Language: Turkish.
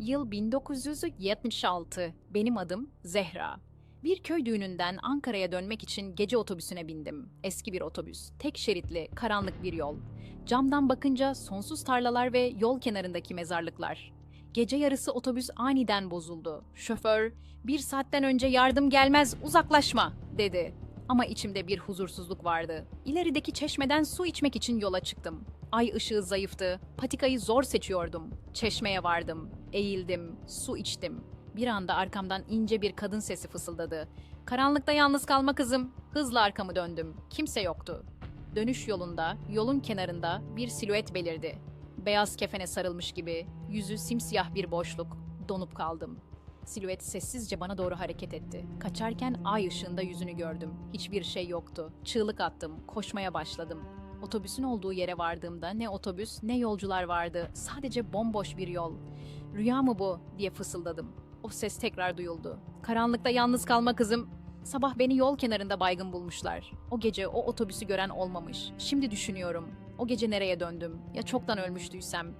Yıl 1976. Benim adım Zehra. Bir köy düğününden Ankara'ya dönmek için gece otobüsüne bindim. Eski bir otobüs, tek şeritli, karanlık bir yol. Camdan bakınca sonsuz tarlalar ve yol kenarındaki mezarlıklar. Gece yarısı otobüs aniden bozuldu. Şoför, bir saatten önce yardım gelmez, uzaklaşma, dedi. Ama içimde bir huzursuzluk vardı. İlerideki çeşmeden su içmek için yola çıktım. Ay ışığı zayıftı, patikayı zor seçiyordum. Çeşmeye vardım, eğildim, su içtim. Bir anda arkamdan ince bir kadın sesi fısıldadı. Karanlıkta yalnız kalma kızım. Hızla arkamı döndüm. Kimse yoktu. Dönüş yolunda, yolun kenarında bir silüet belirdi. Beyaz kefene sarılmış gibi, yüzü simsiyah bir boşluk. Donup kaldım. Silüet sessizce bana doğru hareket etti. Kaçarken ay ışığında yüzünü gördüm. Hiçbir şey yoktu. Çığlık attım, koşmaya başladım. Otobüsün olduğu yere vardığımda ne otobüs ne yolcular vardı. Sadece bomboş bir yol. Rüya mı bu diye fısıldadım. O ses tekrar duyuldu. Karanlıkta yalnız kalma kızım. Sabah beni yol kenarında baygın bulmuşlar. O gece o otobüsü gören olmamış. Şimdi düşünüyorum. O gece nereye döndüm? Ya çoktan ölmüştüysem?